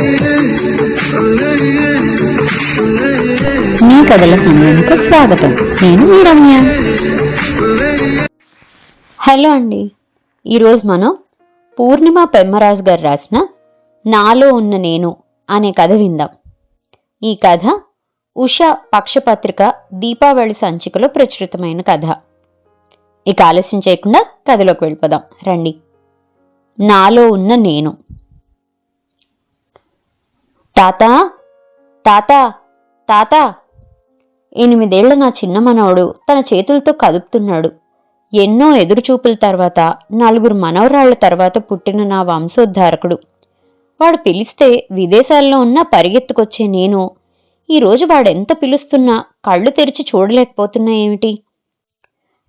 మీ కథల సమయానికి స్వాగతం. నేను మీ రమ్య. హలో అండి. ఈరోజు మనం పూర్ణిమ పెమ్మరాజు గారు రాసిన నాలో ఉన్న నేను అనే కథ విందాం. ఈ కథ ఉష పక్షపత్రిక దీపావళి సంచికలో ప్రచురితమైన కథ. ఇక ఆలస్యం చేయకుండా కథలోకి వెళ్ళిపోదాం. రండి. నాలో ఉన్న నేను. తాత తాత తాత. ఎనిమిదేళ్ళ నా చిన్న మనవడు తన చేతులతో కదుపుతున్నాడు. ఎన్నో ఎదురుచూపుల తర్వాత నలుగురు మనవరాళ్ళ తర్వాత పుట్టిన నా వంశోద్ధారకుడు. వాడు పిలిస్తే విదేశాల్లో ఉన్న పరిగెత్తుకొచ్చే నేను. ఈరోజు వాడెంత పిలుస్తున్నా కళ్ళు తెరిచి చూడలేకపోతున్నా ఏమిటి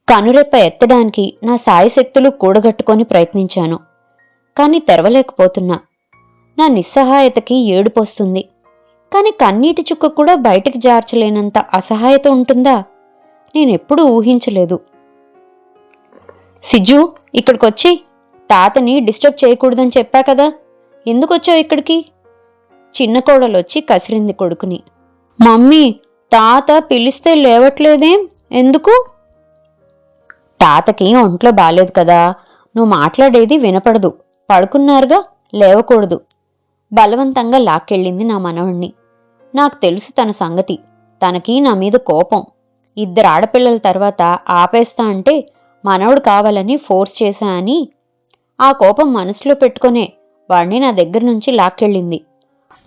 కనురెప్ప ఎత్తడానికి నా సాయశక్తులు కూడగట్టుకొని ప్రయత్నించాను. కానీ తెరవలేకపోతున్నా. నా నిస్సహాయతకి ఏడుపొస్తుంది కాని కన్నీటి చుక్క కూడా బయటికి జార్చలేనంత అసహాయత ఉంటుందా? నేనెప్పుడూ ఊహించలేదు. సిజు ఇక్కడికొచ్చి తాతని డిస్టర్బ్ చేయకూడదని చెప్పా కదా? ఎందుకొచ్చావు ఇక్కడికి? చిన్న కోడలొచ్చి కసిరింది కొడుకుని. మమ్మీ తాత పిలిస్తే లేవట్లేదేం? ఎందుకు? తాతకి ఒంట్లో బాలేదు కదా. నువ్వు మాట్లాడేది వినపడదు. పడుకున్నారుగా లేవకూడదు. బలవంతంగా లాక్కెళ్ళింది నా మనవణ్ణి. నాకు తెలుసు తన సంగతి. తనకి నా మీద కోపం. ఇద్దరు ఆడపిల్లల తర్వాత ఆపేస్తా అంటే మనవడు కావాలని ఫోర్స్ చేశా అని ఆ కోపం మనసులో పెట్టుకునే వాణ్ణి నా దగ్గర నుంచి లాక్కెళ్ళింది.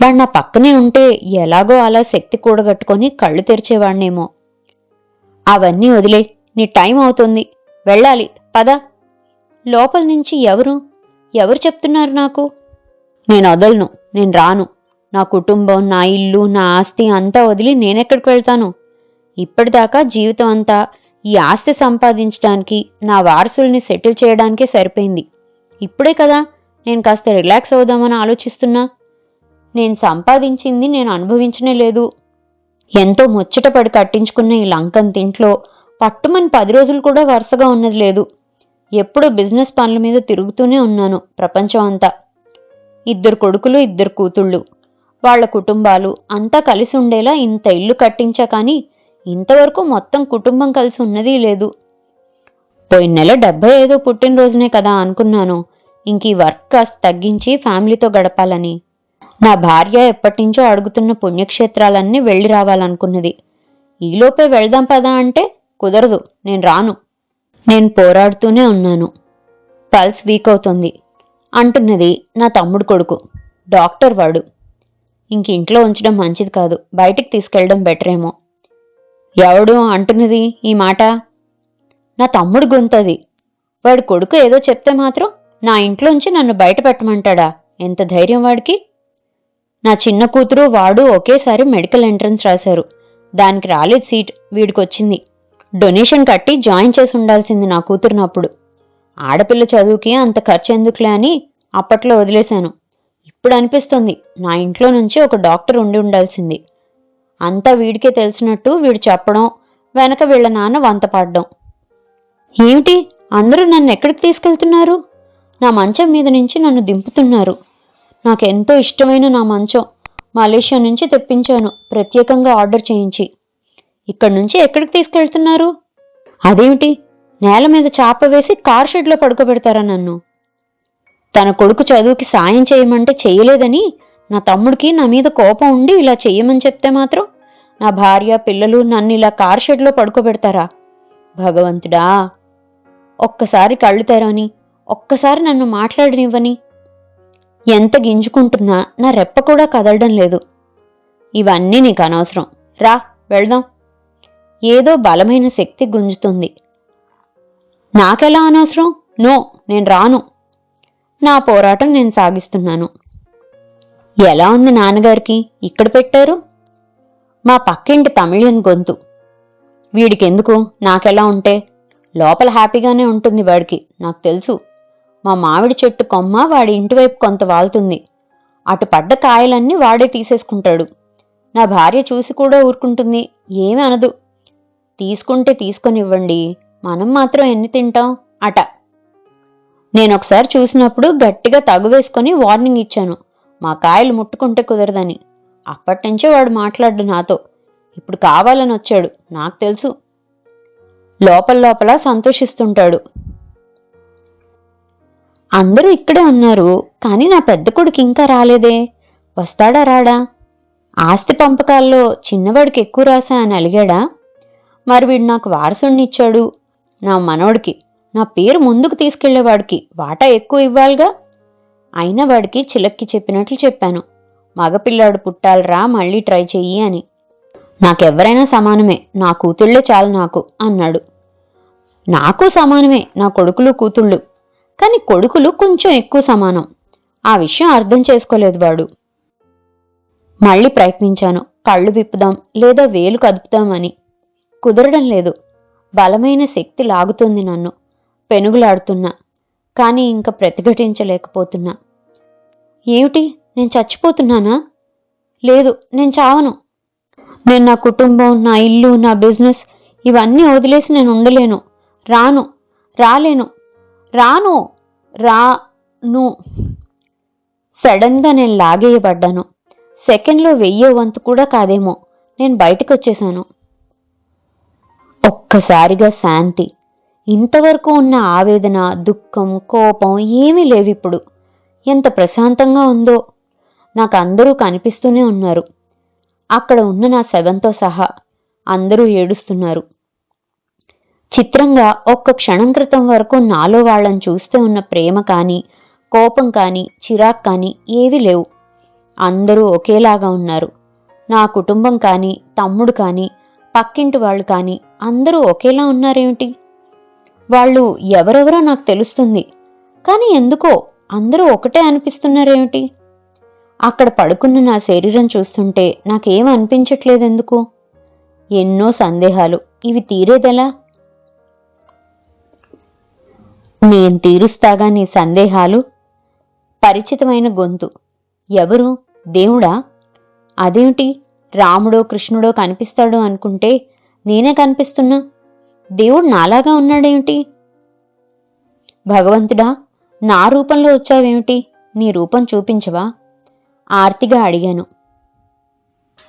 వాడు నా పక్కనే ఉంటే ఎలాగో అలా శక్తి కూడగట్టుకొని కళ్ళు తెరిచేవాణ్ణేమో. అవన్నీ వదిలే నీ టైం అవుతుంది. వెళ్ళాలి. పద. లోపల నుంచి ఎవరు? ఎవరు చెప్తున్నారు నాకు? నేను వదలను నేను రాను. నా కుటుంబం నా ఇల్లు నా ఆస్తి అంతా వదిలి నేనెక్కడికి వెళ్తాను? ఇప్పటిదాకా జీవితం అంతా ఈ ఆస్తి సంపాదించడానికి నా వారసుల్ని సెటిల్ చేయడానికే సరిపోయింది. ఇప్పుడే కదా నేను కాస్త రిలాక్స్ అవుదామని ఆలోచిస్తున్నా. నేను సంపాదించింది నేను అనుభవించనే లేదు. ఎంతో ముచ్చటపడి కట్టించుకున్న ఈ లంకన్ తింట్లో పట్టుమని పది రోజులు కూడా వరుసగా ఉన్నది లేదు. ఎప్పుడూ బిజినెస్ పనుల మీద తిరుగుతూనే ఉన్నాను ప్రపంచం అంతా. ఇద్దరు కొడుకులు ఇద్దరు కూతుళ్ళు. వాళ్ళ కుటుంబాలు అంతా కలిసి ఉండేలా ఇంత ఇల్లు కట్టించా కానీ ఇంతవరకు మొత్తం కుటుంబం కలిసి ఉన్నదీ లేదు. పోయిన నెల డెబ్బై ఐదో పుట్టినరోజునే కదా అనుకున్నాను. ఇంక ఈ వర్క్ కాస్త తగ్గించి ఫ్యామిలీతో గడపాలని. నా భార్య ఎప్పటినుంచో అడుగుతున్న పుణ్యక్షేత్రాలన్నీ వెళ్ళి రావాలనుకున్నది. ఈలోపే వెళ్దాం పదా అంటే కుదరదు నేను రాను. నేను పోరాడుతూనే ఉన్నాను. పల్స్ వీక్ అవుతుంది. అంటున్నది నా తమ్ముడు కొడుకు. డాక్టర్ వాడు. ఇంక ఇంట్లో ఉంచడం మంచిది కాదు. బయటికి తీసుకెళ్ళడం బెటరేమో. ఎవడు అంటున్నది ఈ మాట? నా తమ్ముడు గొంతది. వాడు కొడుకు ఏదో చెప్తే మాత్రం నా ఇంట్లోంచి నన్ను బయట పెట్టమంటాడా? ఎంత ధైర్యం వాడికి? నా చిన్న కూతురు వాడు ఒకేసారి మెడికల్ ఎంట్రన్స్ రాశారు. దానికి రాలేదు సీట్. వీడికొచ్చింది. డొనేషన్ కట్టి జాయిన్ చేసి ఉండాల్సింది నా కూతురునప్పుడు. ఆడపిల్ల చదువుకి అంత ఖర్చు ఎందుకులే అని అప్పట్లో వదిలేశాను. ఇప్పుడు అనిపిస్తుంది నా ఇంట్లో నుంచి ఒక డాక్టర్ ఉండి ఉండాల్సింది. అంతా వీడికే తెలిసినట్టు వీడు చెప్పడం వెనక వీళ్ళ నాన్న వంత పాడడం ఏమిటి? అందరూ నన్ను ఎక్కడికి తీసుకెళ్తున్నారు? నా మంచం మీద నుంచి నన్ను దింపుతున్నారు. నాకెంతో ఇష్టమైన నా మంచం మలేషియా నుంచి తెప్పించాను ప్రత్యేకంగా ఆర్డర్ చేయించి. ఇక్కడి నుంచి ఎక్కడికి తీసుకెళ్తున్నారు? అదేమిటి? నేల మీద చాప వేసి కార్ షెడ్లో పడుకోబెడతారా నన్ను? తన కొడుకు చదువుకి సాయం చేయమంటే చేయలేదని నా తమ్ముడికి నా మీద కోపం ఉండి ఇలా చెయ్యమని చెప్తే మాత్రం నా భార్య పిల్లలు నన్ను ఇలా కార్ షెడ్లో పడుకోబెడతారా? భగవంతుడా ఒక్కసారి కళ్ళు తెరవని ఒక్కసారి నన్ను మాట్లాడనివ్వని. ఎంత గింజుకుంటున్నా నా రెప్ప కూడా కదలడం లేదు. ఇవన్నీ నీకు అనవసరం. రా వెళ్దాం. ఏదో బలమైన శక్తి గుంజుతుంది. నాకెలా అనవసరం? నో నేను రాను. నా పోరాటం నేను సాగిస్తున్నాను. ఎలా ఉంది నాన్నగారికి? ఇక్కడ పెట్టారు? మా పక్కింటి తమిళియన్ గొంతు. వీడికెందుకు? నాకెలా ఉంటే? లోపల హ్యాపీగానే ఉంటుంది వాడికి నాకు తెలుసు. మా మామిడి చెట్టు కొమ్మ వాడి ఇంటివైపు కొంత వాలుతుంది అటు పడ్డ కాయలన్నీ వాడే తీసేసుకుంటాడు. నా భార్య చూసి కూడా ఊరుకుంటుంది. ఏమీ అనదు. తీసుకుంటే తీసుకొనివ్వండి. మనం మాత్రం ఎన్ని తింటాం? అట. నేనొకసారి చూసినప్పుడు గట్టిగా తగువేసుకొని వార్నింగ్ ఇచ్చాను. మా కాయలు ముట్టుకుంటే కుదరదని. అప్పటినుంచే వాడు మాట్లాడు నాతో. ఇప్పుడు కావాలని వచ్చాడు. నాకు తెలుసు. లోపల లోపల సంతోషిస్తుంటాడు. అందరూ ఇక్కడే ఉన్నారు. కానీ నా పెద్ద కొడుకు ఇంకా రాలేదే. వస్తాడా రాడా? ఆస్తి పంపకాల్లో చిన్నవాడికి ఎక్కువ రాశా అని అలిగాడా? మరి వీడు నాకు వారసుడిని ఇచ్చాడు. నా మనవడికి నా పేరు ముందుకు తీసుకెళ్ళేవాడికి వాటా ఎక్కువ ఇవ్వాలిగా? అయినా వాడికి చిలక్కి చెప్పినట్లు చెప్పాను. మగపిల్లాడు పుట్టాలరా మళ్ళీ ట్రై చెయ్యి అని. నాకెవరైనా సమానమే నా కూతుళ్ళే చాలు నాకు అన్నాడు. నాకు సమానమే నా కొడుకులు కూతుళ్ళు. కానీ కొడుకులు కొంచెం ఎక్కువ సమానం. ఆ విషయం అర్థం చేసుకోలేదు వాడు. మళ్ళీ ప్రయత్నించాను. కళ్ళు విప్పుదాం లేదా వేలు కదుపుదామని కుదరడం లేదు. బలమైన శక్తి లాగుతుంది నన్ను. పెనుగులాడుతున్నా. కానీ ఇంకా ప్రతిఘటించలేకపోతున్నా. ఏమిటి? నేను చచ్చిపోతున్నానా? లేదు నేను చావను. నేను నా కుటుంబం నా ఇల్లు నా బిజినెస్ ఇవన్నీ వదిలేసి నేను ఉండలేను. రాను. రాలేను. రాను. రాను. సడన్గా నేను లాగేయబడ్డాను. సెకండ్లో వెయ్యో వంతు కూడా కాదేమో. నేను బయటకు వచ్చేశాను ఒక్కసారిగా శాంతి. ఇంతవరకు ఉన్న ఆవేదన దుఃఖం కోపం ఏమీ లేవిప్పుడు ఎంత ప్రశాంతంగా ఉందో. నాకు అందరూ కనిపిస్తూనే ఉన్నారు. అక్కడ ఉన్న నా శవంతో సహా అందరూ ఏడుస్తున్నారు. చిత్రంగా ఒక్క క్షణం క్రితం వరకు నాలో వాళ్ళని చూస్తే ఉన్న ప్రేమ కానీ కోపం కానీ చిరాక్ కానీ ఏవి లేవు. అందరూ ఒకేలాగా ఉన్నారు. నా కుటుంబం కానీ తమ్ముడు కానీ పక్కింటి వాళ్ళు కానీ అందరూ ఒకేలా ఉన్నారేమిటి? వాళ్ళు ఎవరెవరో నాకు తెలుస్తుంది. కానీ ఎందుకో అందరూ ఒకటే అనిపిస్తున్నారేమిటి? అక్కడ పడుకున్న నా శరీరం చూస్తుంటే నాకేం అనిపించట్లేదు ఎందుకు ఎన్నో సందేహాలు. ఇవి తీరేదెలా? నేను తీరుస్తాగా నీ సందేహాలు? పరిచితమైన గొంతు. ఎవరు? దేవుడా? అదేమిటి? రాముడో కృష్ణుడో కనిపిస్తాడో అనుకుంటే నేనే కనిపిస్తున్నా. దేవుడు నాలాగా ఉన్నాడేమిటి? భగవంతుడా నా రూపంలో వచ్చావేమిటి? నీ రూపం చూపించవా? ఆర్తిగా అడిగాను.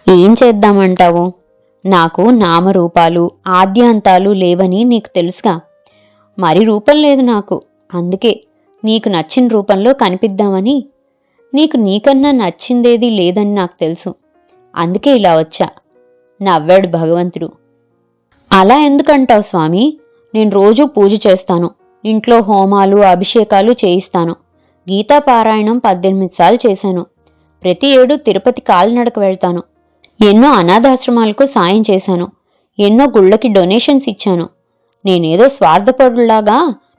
ఏం చేద్దామంటావు? నాకు నామరూపాలు ఆద్యాంతాలు లేవని నీకు తెలుసుగా. మరి రూపం లేదు నాకు. అందుకే నీకు నచ్చిన రూపంలో కనిపిద్దామని. నీకు నీకన్నా నచ్చిందేది లేదని నాకు తెలుసు. అందుకే ఇలా వచ్చా. నవ్వాడు భగవంతుడు. అలా ఎందుకంటావు స్వామి? నేను రోజూ పూజ చేస్తాను. ఇంట్లో హోమాలు అభిషేకాలు చేయిస్తాను. గీతా పారాయణం పద్దెనిమిది సార్లు చేశాను. ప్రతి ఏడు తిరుపతి కాలినడక వెళ్తాను. ఎన్నో అనాథాశ్రమాలకు సాయం చేశాను. ఎన్నో గుళ్ళకి డొనేషన్స్ ఇచ్చాను. నేనేదో స్వార్థపరులాగా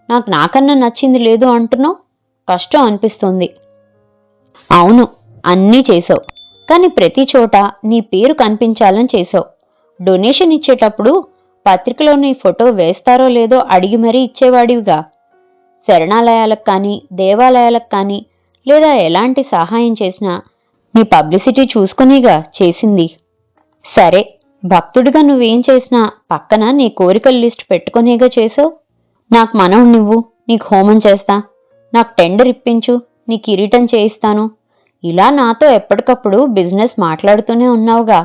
నాకు నాకన్నా నచ్చింది లేదు అంటున్నావు? కష్టం అనిపిస్తుంది. అవును అన్నీ చేసావు కానీ ప్రతి చోట నీ పేరు కనిపించాలని చేసావు డొనేషన్ ఇచ్చేటప్పుడు పత్రికలో నీ ఫోటో వేస్తారో లేదో అడిగి మరీ ఇచ్చేవాడివిగా. శరణాలయాలకు కానీ దేవాలయాలకు కానీ లేదా ఎలాంటి సహాయం చేసినా నీ పబ్లిసిటీ చూసుకునిగా చేసింది. సరే భక్తుడిగా నువ్వేం చేసినా పక్కన నీ కోరికల లిస్ట్ పెట్టుకునేగా చేసావు? నాకు మనం నువ్వు నీకు హోమం చేస్తా నాకు టెండర్ ఇప్పించు నీ కిరీటం చేయిస్తాను. ఇలా నాతో ఎప్పటికప్పుడు బిజినెస్ మాట్లాడుతూనే ఉన్నావుగా.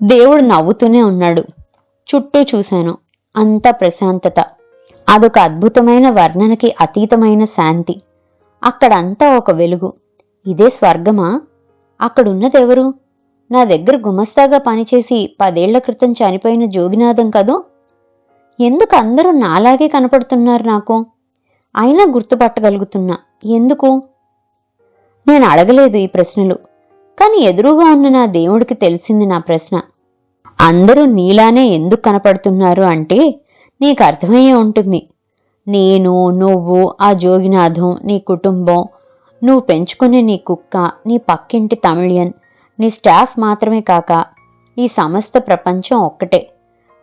దేవుడు నవ్వుతూనే ఉన్నాడు. చుట్టూ చూశాను. అంత ప్రశాంతత. అదొక అద్భుతమైన వర్ణనకి అతీతమైన శాంతి. అక్కడంతా ఒక వెలుగు. ఇదే స్వర్గమా? అక్కడున్నదెవరు నా దగ్గర గుమస్తాగా పనిచేసి పదేళ్ళ క్రితం చనిపోయిన జోగినాథం కదూ? ఎందుకు అందరూ నాలాగే కనపడుతున్నారు నాకు? అయినా గుర్తుపట్టగలుగుతున్నా. ఎందుకు? నేను అడగలేదు ఈ ప్రశ్నలు. కానీ ఎదురుగా ఉన్న నా దేవుడికి తెలిసింది నా ప్రశ్న. అందరూ నీలానే ఎందుకు కనపడుతున్నారు అంటే నీకు అర్థమయ్యే ఉంటుంది. నేను నువ్వు ఆ జోగినాథం నీ కుటుంబం నువ్వు పెంచుకునే నీ కుక్క నీ పక్కింటి తమిళియన్ నీ స్టాఫ్ మాత్రమే కాక ఈ సమస్త ప్రపంచం ఒక్కటే.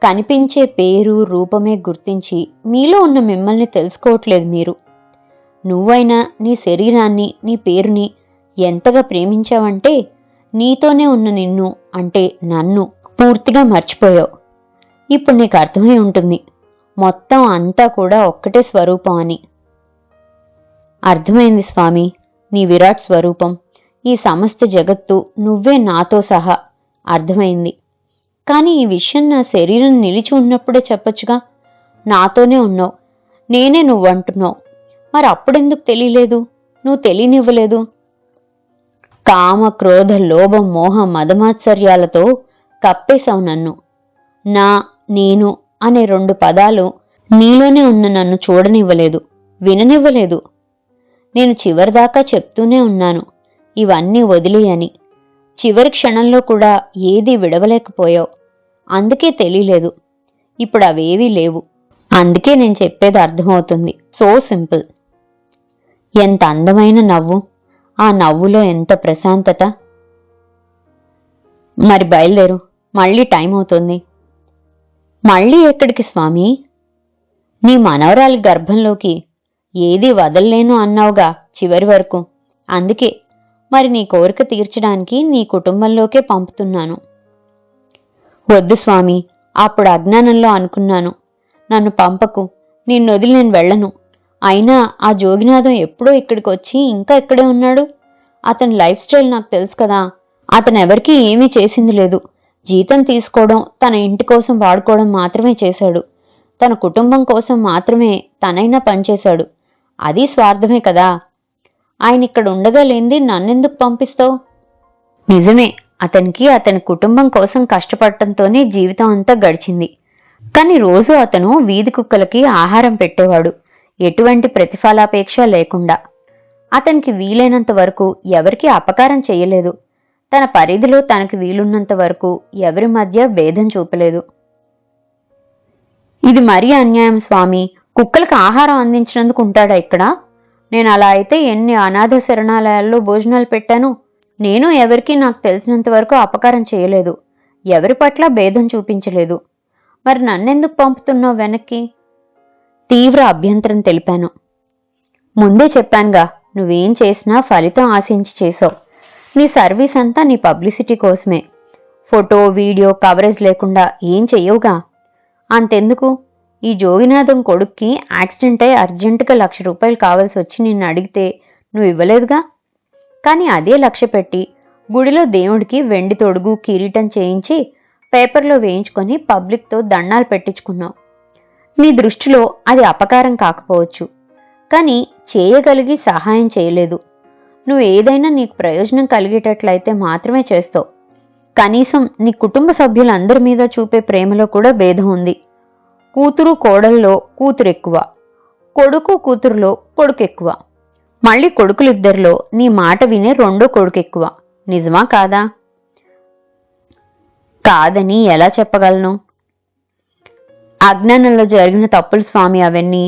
కనిపించే పేరు రూపమే గుర్తించి మీలో ఉన్న మిమ్మల్ని తెలుసుకోవట్లేదు మీరు. నువ్వైనా నీ శరీరాన్ని నీ పేరుని ఎంతగా ప్రేమించావంటే నీతోనే ఉన్న నిన్ను అంటే నన్ను పూర్తిగా మర్చిపోయావు. ఇప్పుడు నీకు అర్థమై ఉంటుంది. మొత్తం అంతా కూడా ఒక్కటే స్వరూపం అని. అర్థమైంది స్వామి నీ విరాట్ స్వరూపం. ఈ సమస్త జగత్తు నువ్వే నాతో సహా. అర్థమైంది. కానీ ఈ విషయం నా శరీరం నిలిచి ఉన్నప్పుడే చెప్పొచ్చుగా? నాతోనే ఉన్నావు. నేనే నువ్వు అంటున్నావు మరి అప్పుడెందుకు తెలియలేదు? నువ్వు తెలియనివ్వలేదు? కామ క్రోధ లోభం మోహం మదమాత్సర్యాలతో కప్పేశావు నన్ను. నా నేను అనే రెండు పదాలు నీలోనే ఉన్న నన్ను చూడనివ్వలేదు విననివ్వలేదు. నేను చివరిదాకా చెప్తూనే ఉన్నాను ఇవన్నీ వదిలేయని చివరి క్షణంలో కూడా ఏదీ విడవలేకపోయావు. అందుకే తెలియలేదు. ఇప్పుడు అవేవీ లేవు. అందుకే నేను చెప్పేది అర్థమవుతుంది. So simple. ఎంత అందమైన నవ్వు. ఆ నవ్వులో ఎంత ప్రశాంతత. మరి బయలుదేరు. మళ్ళీ టైం అవుతుంది. మళ్ళీ ఎక్కడికి స్వామి? నీ మనవరాలి గర్భంలోకి ఏది వదల్లేను అన్నావుగా చివరి వరకు. అందుకే మరి నీ కోరిక తీర్చడానికి నీ కుటుంబంలోకే పంపుతున్నాను. వద్దు స్వామి అప్పుడు అజ్ఞానంలో అనుకున్నాను. నన్ను పంపకు నిన్నొదిలి నేను వెళ్ళను. అయినా ఆ జోగినాథం ఎప్పుడో ఇక్కడికి వచ్చి ఇంకా ఇక్కడే ఉన్నాడు? అతని లైఫ్ స్టైల్ నాకు తెలుసు కదా. అతను ఎవరికీ ఏమీ చేసింది లేదు. జీతం తీసుకోవడం తన ఇంటి కోసం వాడుకోవడం మాత్రమే చేశాడు. తన కుటుంబం కోసం మాత్రమే తనైనా పనిచేశాడు. అది స్వార్థమే కదా. ఆయన ఇక్కడ ఉండగా లేంది నన్నెందుకు పంపిస్తావు? నిజమే అతనికి అతని కుటుంబం కోసం కష్టపడటంతోనే జీవితం అంతా గడిచింది. కానీ రోజు అతను వీధి కుక్కలకి ఆహారం పెట్టేవాడు. ఎటువంటి ప్రతిఫలాపేక్ష లేకుండా. అతనికి వీలైనంత వరకు ఎవరికీ అపకారం చేయలేదు. తన పరిధిలో తనకి వీలున్నంత వరకు ఎవరి మధ్య భేదం చూపలేదు. ఇది మరీ అన్యాయం స్వామి. కుక్కలకు ఆహారం అందించినందుకు ఉంటాడా ఇక్కడ? నేను అలా అయితే ఎన్ని అనాథ శరణాలయాల్లో భోజనాలు పెట్టాను నేను ఎవరికీ నాకు తెలిసినంత వరకు అపకారం చేయలేదు. ఎవరి పట్ల భేదం చూపించలేదు. మరి నన్నెందుకు పంపుతున్నావు వెనక్కి? తీవ్ర అభ్యంతరం తెలిపాను. ముందే చెప్పానుగా నువ్వేం చేసినా ఫలితం ఆశించి చేసావు నీ సర్వీస్ అంతా నీ పబ్లిసిటీ కోసమే. ఫోటో వీడియో కవరేజ్ లేకుండా ఏం చెయ్యవుగా? అంతెందుకు? ఈ జోగినాథం కొడుక్కి యాక్సిడెంట్ అయి అర్జెంటుగా లక్ష రూపాయలు కావాల్సి వచ్చి నిన్ను అడిగితే నువ్వు ఇవ్వలేదుగా? కానీ అదే లక్ష్య పెట్టి గుడిలో దేవుడికి వెండి తొడుగు కిరీటం చేయించి పేపర్లో వేయించుకొని పబ్లిక్తో దండాలు పెట్టించుకున్నావు. నీ దృష్టిలో అది అపకారం కాకపోవచ్చు. కానీ చేయగలిగి సహాయం చేయలేదు. నువ్వు ఏదైనా నీకు ప్రయోజనం కలిగేటట్లయితే మాత్రమే చేస్తావు. కనీసం నీ కుటుంబ సభ్యులందరి మీద చూపే ప్రేమలో కూడా భేదం ఉంది. కూతురు కోడల్లో కూతురు ఎక్కువ. కొడుకు కూతురులో కొడుకు ఎక్కువ. మళ్ళీ కొడుకులిద్దరిలో నీ మాట వినే రెండో కొడుకు ఎక్కువ. నిజమా కాదా? కాదని ఎలా చెప్పగలను? అజ్ఞానంలో జరిగిన తప్పులు స్వామి అవన్నీ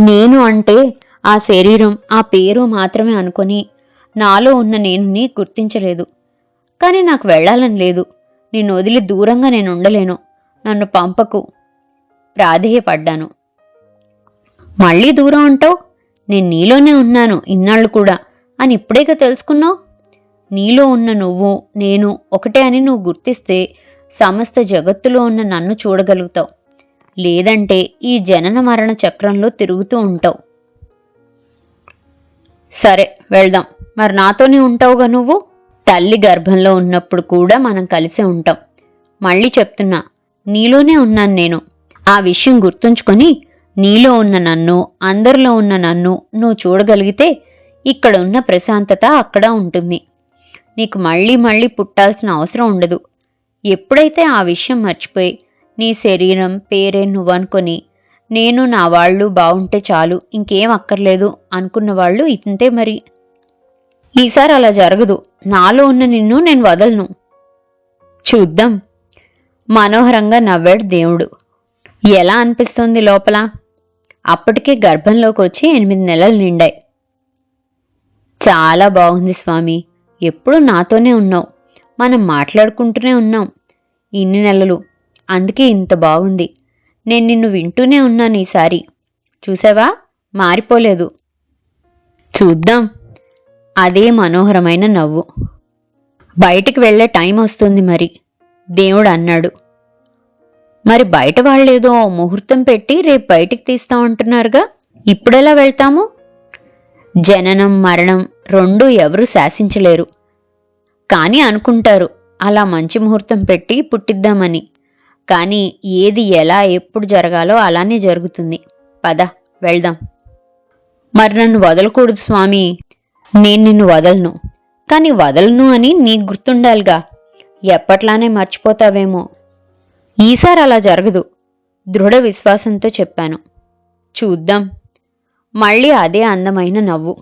నేను అంటే ఆ శరీరం ఆ పేరు మాత్రమే అనుకొని నాలో ఉన్న నేనుని గుర్తించలేదు. కానీ నాకు వెళ్ళాలని లేదు. నిన్ను వదిలి దూరంగా నేను ఉండలేను. నన్ను పంపకు. ప్రాధేయపడ్డాను. మళ్ళీ దూరం అంటావు? నేను నీలోనే ఉన్నాను ఇన్నాళ్ళు కూడా. అని ఇప్పుడేగా తెలుసుకున్నావు? నీలో ఉన్న నువ్వు నేను ఒకటే అని నువ్వు గుర్తిస్తే సమస్త జగత్తులో ఉన్న నన్ను చూడగలుగుతావు. లేదంటే ఈ జనన మరణ చక్రంలో తిరుగుతూ ఉంటావు. సరే వెళ్దాం. మరి నాతోనే ఉంటావుగా నువ్వు? తల్లి గర్భంలో ఉన్నప్పుడు కూడా మనం కలిసే ఉంటాం. మళ్ళీ చెప్తున్నా నీలోనే ఉన్నాను నేను. ఆ విషయం గుర్తుంచుకొని నీలో ఉన్న నన్ను అందరిలో ఉన్న నన్ను నువ్వు చూడగలిగితే ఇక్కడ ఉన్న ప్రశాంతత అక్కడ ఉంటుంది. నీకు మళ్ళీ మళ్ళీ పుట్టాల్సిన అవసరం ఉండదు. ఎప్పుడైతే ఆ విషయం మర్చిపోయి నీ శరీరం పేరే నువ్వనుకొని నేను నా వాళ్ళు బావుంటే చాలు ఇంకేం అక్కర్లేదు అనుకున్న వాళ్ళు ఇంతే మరి. ఈసారి అలా జరగదు నాలో ఉన్న నిన్ను నేను వదలను. చూద్దాం. మనోహరంగా నవ్వాడు దేవుడు. ఎలా అనిపిస్తుంది లోపల? అప్పటికే గర్భంలోకి వచ్చి ఎనిమిది నెలలు నిండాయి. చాలా బాగుంది స్వామి ఎప్పుడూ నాతోనే ఉన్నావు. మనం మాట్లాడుకుంటూనే ఉన్నాం. ఇన్ని నెలలు అందుకే ఇంత బాగుంది నేను నిన్ను వింటూనే ఉన్నాను ఈసారి. చూసావా? మారిపోలేదు. చూద్దాం. అదే మనోహరమైన నవ్వు. బయటికి వెళ్ళే టైం వస్తుంది మరి దేవుడు అన్నాడు. మరి బయట వాళ్ళేదో ముహూర్తం పెట్టి రేపు బయటికి తీస్తామంటున్నారుగా ఇప్పుడెలా వెళ్తాము? జననం మరణం రెండూ ఎవరూ శాసించలేరు. కానీ అనుకుంటారు అలా మంచి ముహూర్తం పెట్టి పుట్టిద్దామని. కానీ ఏది ఎలా ఎప్పుడు జరగాలో అలానే జరుగుతుంది. పద వెళ్దాం. మరి నన్ను వదలకూడదు స్వామి. నేను నిన్ను వదలను. కానీ వదలను అని నీకు గుర్తుండాలిగా. ఎప్పట్లానే మర్చిపోతావేమో. ఈసారి అలా జరగదు దృఢ విశ్వాసంతో చెప్పాను. చూద్దాం. మళ్ళీ అదే అందమైన నవ్వు.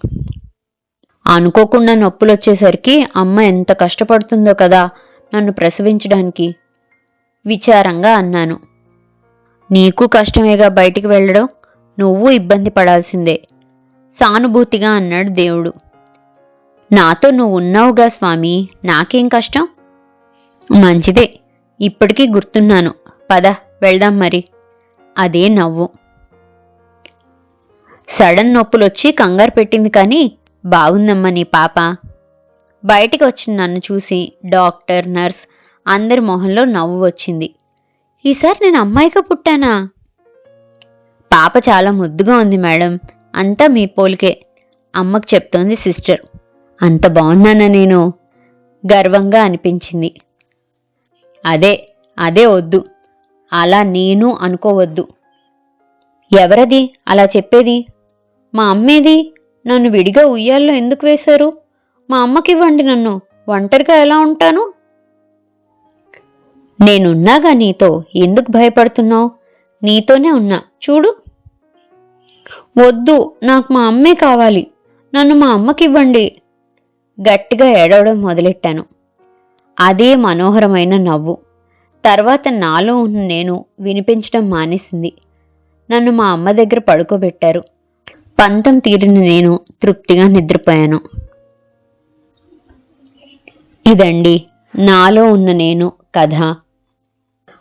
అనుకోకుండా నొప్పులొచ్చేసరికి అమ్మ ఎంత కష్టపడుతుందో కదా నన్ను ప్రసవించడానికి. విచారంగా అన్నాను. నీకు కష్టమేగా బయటికి వెళ్ళడం? నువ్వు ఇబ్బంది పడాల్సిందే సానుభూతిగా అన్నాడు దేవుడు. నాతో నువ్వు ఉన్నావుగా స్వామి నాకేం కష్టం? మంచిదే ఇప్పటికీ గుర్తున్నాను. పద వెళ్దాం మరి. అదే నవ్వు. సడన్ నొప్పులొచ్చి కంగారు పెట్టింది కానీ బాగుందమ్మా నీ పాప. బయటికి వచ్చిన నన్ను చూసి డాక్టర్ నర్స్ అందరి మొహంలో నవ్వు వచ్చింది. ఈసారి నేను అమ్మాయిగా పుట్టానా? పాప చాలా ముద్దుగా ఉంది మేడం. అంతా మీ పోలికే. అమ్మకు చెప్తోంది సిస్టర్. అంత బాగున్నానా నేను? గర్వంగా అనిపించింది. అదే అదే వద్దు. అలా నేను అనుకోవద్దు. ఎవరది? అలా చెప్పేది? మా అమ్మేది? నన్ను విడిగా ఉయ్యాల్లో ఎందుకు వేశారు? మా అమ్మకివ్వండి నన్ను. ఒంటరిగా ఎలా ఉంటాను? నేనున్నాగా నీతో ఎందుకు భయపడుతున్నావు? నీతోనే ఉన్నా. చూడు. వద్దు నాకు మా అమ్మే కావాలి. నన్ను మా అమ్మకివ్వండి. గట్టిగా ఏడవడం మొదలెట్టాను. అదే మనోహరమైన నవ్వు. తర్వాత నాలో ఉన్న నేను వినిపించడం మానేసింది. నన్ను మా అమ్మ దగ్గర పడుకోబెట్టారు. పంతం తీరిన నేను తృప్తిగా నిద్రపోయాను. ఇదండి నాలో ఉన్న నేను కథ.